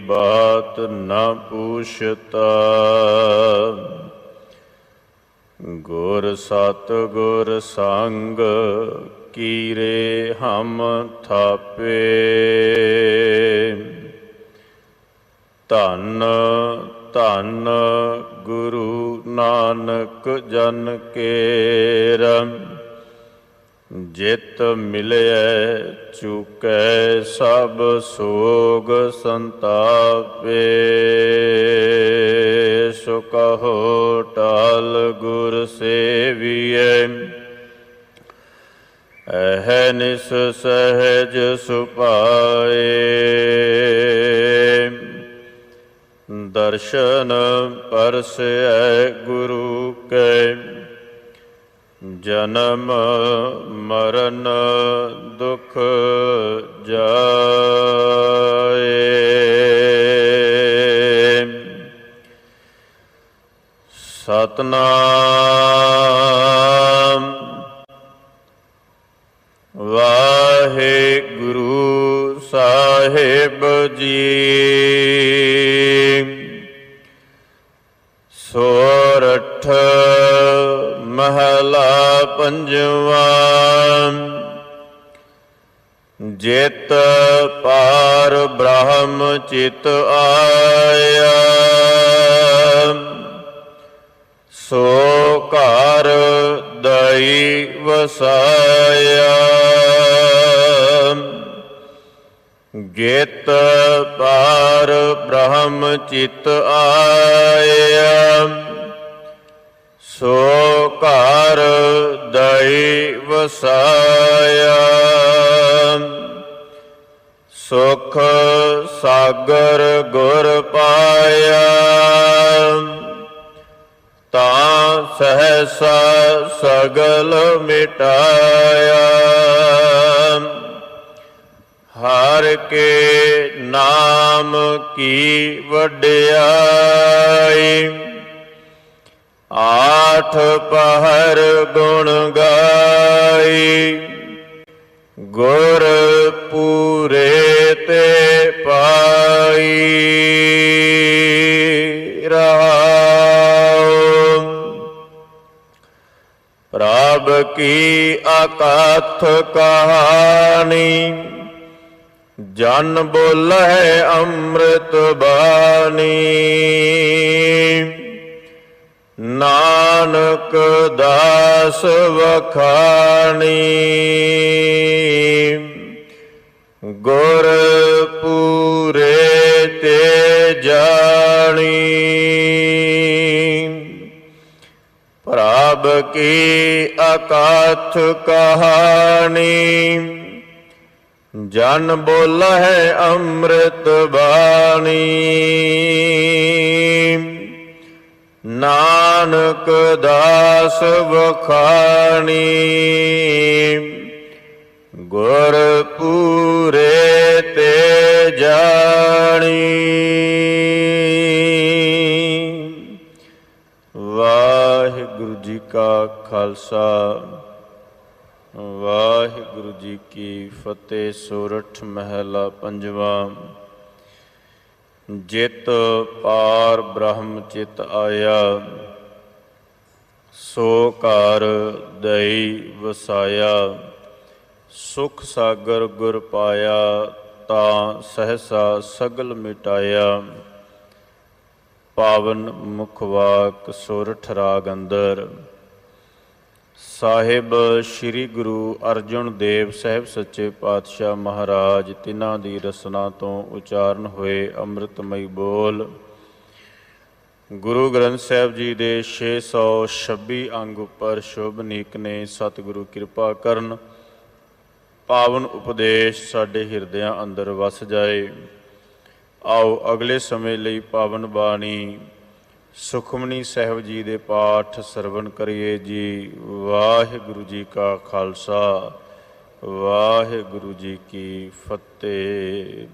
ਬਾਤ ਨਾ ਪੂਛਤਾ। ਗੁਰ ਸਤ ਗੁਰ ਸੰਗ ਕੀਰੇ ਹਮ ਥਾਪੇ। ਧੰਨ ਧੰਨ ਗੁਰੂ ਨਾਨਕ ਜਨ ਕੇਰਮ ਜਿਤ ਮਿਲਿਐ, ਚੁਕੈ ਸਭ ਸੋਗ ਸੰਤਾਪੇ। ਸੋ ਕਹੋ ਟਾਲ ਗੁਰ ਸੇਵੀਐ। ਅਹ ਨਿਸ ਸਹਿਜ ਸੁਪਾਏ। ਦਰਸ਼ਨ ਪਰਸੈ ਗੁਰੂ ਕੈ। ਜਨਮ ਮਰਨ ਦੁਖ ਜਾਏ। ਸਤਨਾਮ ਵਾਹਿਗੁਰੂ ਸਾਹਿਬ ਜੀ। ਸੋਰਠ ਮਹਲਾ ਪੰਜਵਾ। ਜਿਤ ਪਾਰ ਬ੍ਰਹਮ ਚਿਤ ਆਇਆ। ਸੋ ਘਰ ਦਈ ਵਸਾਇਆ। ਗੀਤ ਪਾਰ ਬ੍ਰਹਮ ਚਿਤ ਆਇਆ। ਸੋ ਘਰ ਦਈ ਵਸਾਇਆ। ਸੁਖ ਸਾਗਰ ਗੁਰ ਪਾਇਆ। ਤਾਂ ਸਹਸਾ ਸਗਲ ਮਿਟਾਇਆ। ਹਰ ਕੇ ਨਾਮ ਕੀ ਵਡਿਆਈ। ਆਠ ਪਹਰ ਗੁਣ ਗਾਈ। ਗੁਰ ਪੂਰੇ ਤੇ ਪਾਈ। ਰਹਾਉ ਪ੍ਰਭ ਕੀ ਅਕਥ ਕਹਾਣੀ। ਜਨ ਬੋਲੇ ਅੰਮ੍ਰਿਤ ਬਾਣੀ। ਨਾਨਕ ਦਾਸ ਵਖਾਣੀ। ਗੁਰ ਪੂਰੇ ਤੇ ਜਾਣੀ। ਪ੍ਰਭ ਕੀ ਅਕਥ ਕਹਾਣੀ। ਜਨ ਬੋਲੇ ਅੰਮ੍ਰਿਤ ਬਾਣੀ। ਨਾਨਕ ਦਾਸ ਵਖਾਣੀ। ਗੁਰ ਪੂਰੇ ਤੇ ਜਾਣੀ। ਵਾਹਿਗੁਰੂ ਜੀ ਕਾ ਖਾਲਸਾ। ਵਾਹਿਗੁਰੂ ਜੀ ਕੀ ਫਤਿਹ, ਸੋਰਠ ਮਹਿਲਾ ਪੰਜਵਾ। ਜਿਤ ਪਾਰ ਬ੍ਰਹਮ ਚਿਤ ਆਇਆ। ਸੋ ਘਰ ਦਈ ਵਸਾਇਆ, ਸੁਖ ਸਾਗਰ ਗੁਰ ਪਾਇਆ, ਤਾਂ ਸਹਸਾ ਸਗਲ ਮਿਟਾਇਆ। ਪਾਵਨ ਮੁਖ ਵਾਕ ਸੋਰਠ ਰਾਗ ਅੰਦਰ। ਸਾਹਿਬ ਸ੍ਰੀ ਗੁਰੂ ਅਰਜਨ ਦੇਵ ਸਾਹਿਬ ਸੱਚੇ ਪਾਤਸ਼ਾਹ ਮਹਾਰਾਜ, ਤਿਨਾਂ ਦੀ ਰਸਨਾ ਤੋਂ ਉਚਾਰਨ ਹੋਏ ਅੰਮ੍ਰਿਤਮਈ ਬੋਲ। ਗੁਰੂ ਗ੍ਰੰਥ ਸਾਹਿਬ ਜੀ ਦੇ 626 ਅੰਗ ਉੱਪਰ ਸ਼ੁਭ ਨੀਕ ਨੇ, ਸਤਿਗੁਰੂ ਕਿਰਪਾ ਕਰਨ। ਪਾਵਨ ਉਪਦੇਸ਼ ਸਾਡੇ ਹਿਰਦਿਆਂ ਅੰਦਰ ਵਸ ਜਾਏ। ਆਓ ਅਗਲੇ ਸਮੇਂ ਲਈ ਪਾਵਨ ਬਾਣੀ ਸੁਖਮਨੀ ਸਾਹਿਬ ਜੀ ਦੇ ਪਾਠ ਸਰਵਣ ਕਰੀਏ ਜੀ। ਵਾਹਿਗੁਰੂ ਜੀ ਕਾ ਖਾਲਸਾ, ਵਾਹਿਗੁਰੂ ਜੀ ਕੀ ਫਤਿਹ।